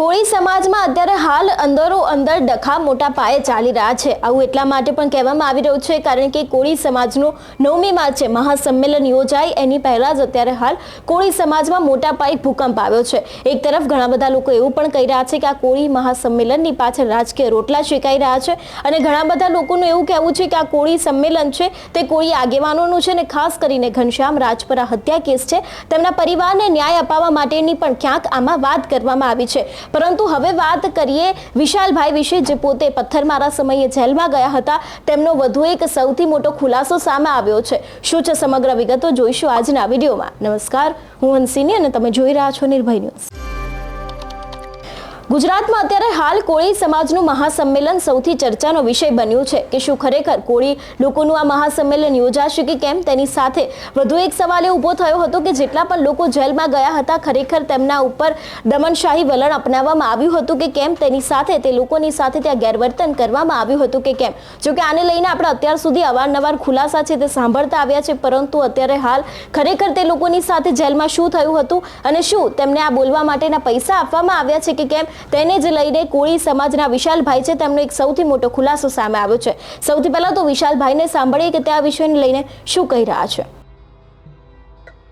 કોળી સમાજમાં અત્યારે હાલ અંદરો અંદર ડખા મોટા પાયે ચાલી રહ્યા છે. આવું એટલા માટે પણ કહેવામાં આવી રહ્યું છે, કારણ કે કોળી સમાજનું નવમી માર્ચે મહાસંમેલન યોજાય, એની પહેલાં જ અત્યારે હાલ કોળી સમાજમાં મોટા પાયે ભૂકંપ આવ્યો છે. એક તરફ ઘણા બધા લોકો એવું પણ કહી રહ્યા છે કે આ કોળી મહાસંમેલનની પાછળ રાજકીય રોટલા શેકાઈ રહ્યા છે અને ઘણા બધા લોકોનું એવું કહેવું છે કે આ કોળી સંમેલન છે, તે કોળી આગેવાનોનું છે અને ખાસ કરીને ઘનશ્યામ રાજપરા હત્યા કેસ છે. તેમના પરિવારને ન્યાય અપાવવા માટેની પણ ક્યાંક આમાં વાત કરવામાં આવી છે. પરંતુ હવે વાત કરીએ વિશાલભાઈ વિશે, જે પોતે પથ્થરમારા સમયે જેલમાં ગયા હતા. તેમનો વધુ એક સૌથી મોટો ખુલાસો સામે આવ્યો છે. શું છે સમગ્ર વિગતો જોઈશું આજના વિડીયોમાં. નમસ્કાર, હું હંસિની અને તમે જોઈ રહ્યા છો નિર્ભય ન્યૂઝ. ગુજરાતમાં અત્યારે હાલ કોળી સમાજનું મહાસંમેલન સૌથી ચર્ચાનો વિષય બન્યું છે કે શું ખરેખર કોળી લોકોનું આ મહાસંમેલન યોજાશે કે કેમ? તેની સાથે વધુ એક સવાલ એ ઊભો થયો હતો કે જેટલા પણ લોકો જેલમાં ગયા હતા, ખરેખર તેમના ઉપર દમનશાહી વલણ અપનાવવામાં આવ્યું હતું કે કેમ? તેની સાથે તે લોકોની સાથે ત્યાં ગેરવર્તન કરવામાં આવ્યું હતું કે કેમ? જોકે આને લઈને આપણે અત્યાર સુધી અવારનવાર ખુલાસા છે તે સાંભળતા આવ્યા છે, પરંતુ અત્યારે હાલ ખરેખર તે લોકોની સાથે જેલમાં શું થયું હતું અને શું તેમને આ બોલવા માટેના પૈસા આપવામાં આવ્યા છે કે કેમ? તેને જ લઈને કોળી સમાજના વિશાલભાઈ છે. તેમનો એક સૌથી મોટો ખુલાસો સામે આવ્યો છે. સૌથી પહેલા તો વિશાલભાઈને સાંભળીએ કે તે આ વિષયને લઈને શું કહી રહ્યા છે.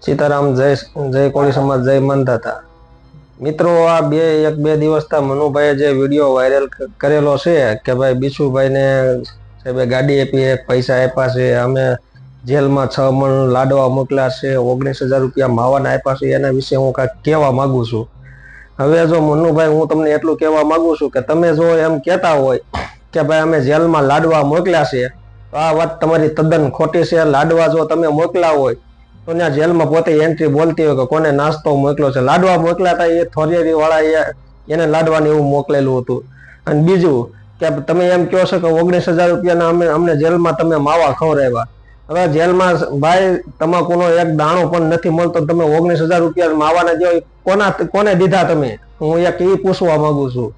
સીતારામ જય જય કોળી સમાજ, જય મંદાતા મિત્રો, આ બે, એક, બે દિવસતા મનુભાઈએ જે વીડિયો વાયરલ કરેલો છે કે ભાઈ બીશુભાઈને સાહેબે ગાડી આપી પૈસા આપ્યા છે. અમે જેલમાં છ મણ લાડવા મોકલ્યા છે. ઓગણીસ હજાર રૂપિયા માવાના આપ્યા છે. એના વિશે હું કાંઈક કહેવા માગું છું. હવે જો મનુભાઈ હું તમને એટલું કહેવા માંગુ છું કે તમે જો એમ કહેતા હોય કે ભાઈ અમે જેલમાં લાડવા મોકલ્યા છે, તો આ વાત તમારી તદ્દન ખોટી છે. લાડવા જો તમે મોકલ્યા હોય, તો ત્યાં જેલમાં પોતે એન્ટ્રી બોલતી હોય કે કોને નાસ્તો મોકલ્યો છે. લાડવા મોકલ્યા હતા એ થોરિયરી વાળા એને લાડવાને એવું મોકલેલું હતું. અને બીજું કે તમે એમ કહો છો કે ઓગણીસ હજાર રૂપિયાના અમે અમને જેલમાં તમે માવા ખવડાવ્યા. હવે જેલમાં ભાઈ, તમાકુનો એક દાણો પણ નથી મળતો, તમે ઓગણીસ હજાર રૂપિયા માવાના જેવો કોના કોને દીધા તમે? હું એક એ પૂછવા માંગુ છું.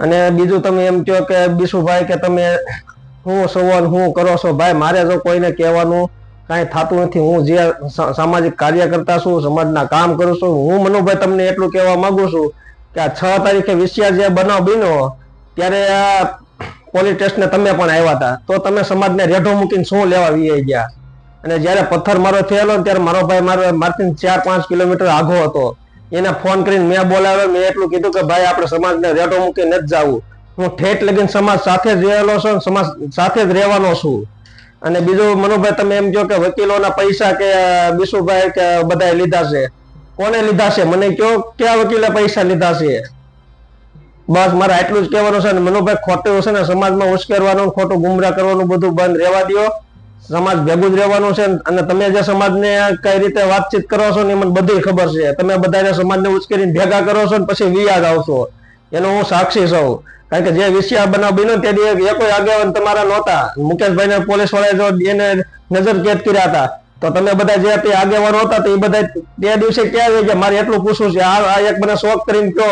અને બીજું તમે એમ કહો કે, બીશુભાઈ, કે તમે હું સવન હું કરો છો? ભાઈ, મારે જો કોઈને કહેવાનું કાંઈ થતું નથી. હું જે સામાજિક સામાજિક કાર્યકર્તા છું, સમાજના કામ કરું છું, હું મનુભાઈ તમને એટલું કહેવા માંગુ છું કે આ છ તારીખે વિશિયા જે બનાવ બન્યો, ત્યારે આ પોલીસ તમે પણ આવ્યા હતા, તો તમે સમાજને રેઢો મૂકીને શું લેવા વી ગયા? અને જ્યારે પથ્થર મારો થયેલો ત્યારે મારો ભાઈ મારો, મારથી ચાર પાંચ કિલોમીટર આઘો હતો. એને ફોન કરીને મેં બોલાવ્યો, મેં એટલું કીધું કે ભાઈ આપણે સમાજને રેઢો મૂકીને જ જવું. હું ઠેઠ લગીને સમાજ સાથે જ રહેલો છું સમાજ સાથે જ રહેવાનો છું. અને બીજું મનુભાઈ, તમે એમ કહો કે વકીલોના પૈસા કે બીસુભાઈ કે બધાએ લીધા છે? કોને લીધા છે? મને કયો કયા વકીલે પૈસા લીધા છે? બસ મારે આટલું જ કહેવાનું છે ને મનુભાઈ ખોટું છે ને સમાજમાં ઉશ્કેરવાનું, ખોટું ગુમરા કરવાનું બધું બંધ રહેવા દો સમાજ ભેગું જ રહેવાનું છે અને તમે જે સમાજને કઈ રીતે વાતચીત કરો છો ને એ મને બધી ખબર છે. તમે બધાને સમાજને ઉશ્કેરીને ભેગા કરો છો ને પછી વિયાદ આવશો. એનો હું સાક્ષી છું. કારણ કે જે વિષય બનાવ બન્યો તે દી કોઈ આગેવાન તમારા નહોતા. મુકેશભાઈને પોલીસ વાળાએ જો એને નજર કેદ કર્યા હતા. તો તમે બધા જે તે આગેવાનો હતા તો એ બધા તે દિવસે ક્યાં ગયા? મારે એટલું પૂછવું છે. આ આ એક મને શોખ કરીને કહો.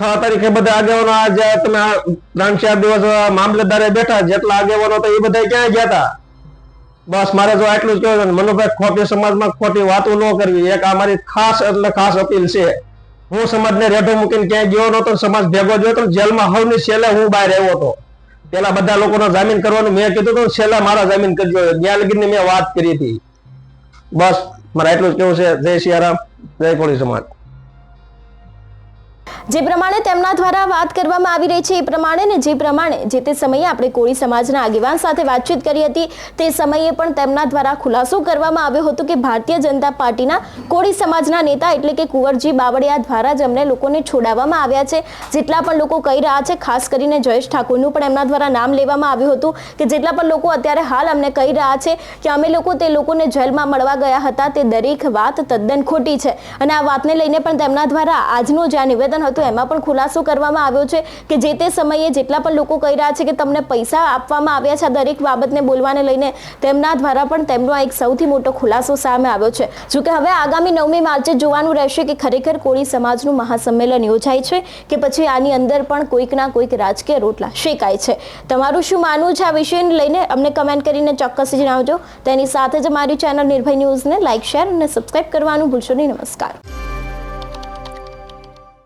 છ તારીખે બધા આગેવાનો આ જે તમે ત્રણ ચાર દિવસ મામલતદારે બેઠા, જેટલા આગેવાનો હતા એ બધા ક્યાં ગયા હતા બસ મારે જો આટલું જ કહેવું મનુભાઈ ખોટી સમાજમાં ખોટી વાતો ન કરવી, એક આ મારી ખાસ એટલે ખાસ અપીલ છે. હું સમાજને રેઢો મૂકીને ક્યાંય ગયો નતો સમાજ ભેગો ગયો હતો જેલમાં હવની છેલ્લે હું બહાર આવ્યો હતો. પેલા બધા લોકોનો જામીન કરવાનું મેં કીધું હતું છેલ્લા મારા જામીન કરજો ત્યાં મેં વાત કરી હતી. બસ, મારે એટલું જ કેવું છે. જય સિયારામ જય કોળી સમાજ. જે પ્રમાણે તેમના દ્વારા વાત કરવામાં આવી રહી છે, એ પ્રમાણે ને જે પ્રમાણે જે તે સમયે આપણે કોળી સમાજના આગેવાન સાથે વાતચીત કરી હતી, તે સમયે પણ તેમના દ્વારા ખુલાસો કરવામાં આવ્યો હતો કે ભારતીય જનતા પાર્ટીના કોળી સમાજના નેતા એટલે કે કુંવરજી બાવળિયા દ્વારા જ અમને લોકોને છોડાવવામાં આવ્યા છે. જેટલા પણ લોકો કહી રહ્યા છે, ખાસ કરીને જયેશ ઠાકોરનું પણ એમના દ્વારા નામ લેવામાં આવ્યું હતું કે જેટલા પણ લોકો અત્યારે હાલ અમને કહી રહ્યા છે કે અમે લોકો તે લોકોને જેલમાં મળવા ગયા હતા, તે દરેક વાત તદ્દન ખોટી છે. અને આ વાતને લઈને પણ તેમના દ્વારા આજનું જે આ નિવેદન હતું એમાં પણ ખુલાસો કરવામાં આવ્યો છે કે જે તે સમયે જેટલા પણ લોકો કહી રહ્યા છે કે તમને પૈસા આપવામાં આવ્યા છે દરેક બાબતને બોલવાને લઈને તેમના દ્વારા પણ તેમનો એક સૌથી મોટો ખુલાસો સામે આવ્યો છે. જોકે હવે આગામી નવમી માર્ચે જોવાનું રહેશે કે ખરેખર કોળી સમાજનું મહાસંમેલન યોજાય છે કે પછી આની અંદર પણ કોઈકના કોઈક રાજકીય રોટલા શેકાય છે. તમારું શું માનવું છે આ વિષયને લઈને અમને કમેન્ટ કરીને ચોક્કસ જણાવજો. તેની સાથે જ મારી ચેનલ નિર્ભય ન્યૂઝને લાઇક શેર અને સબસ્ક્રાઇબ કરવાનું ભૂલશો નહીં. નમસ્કાર.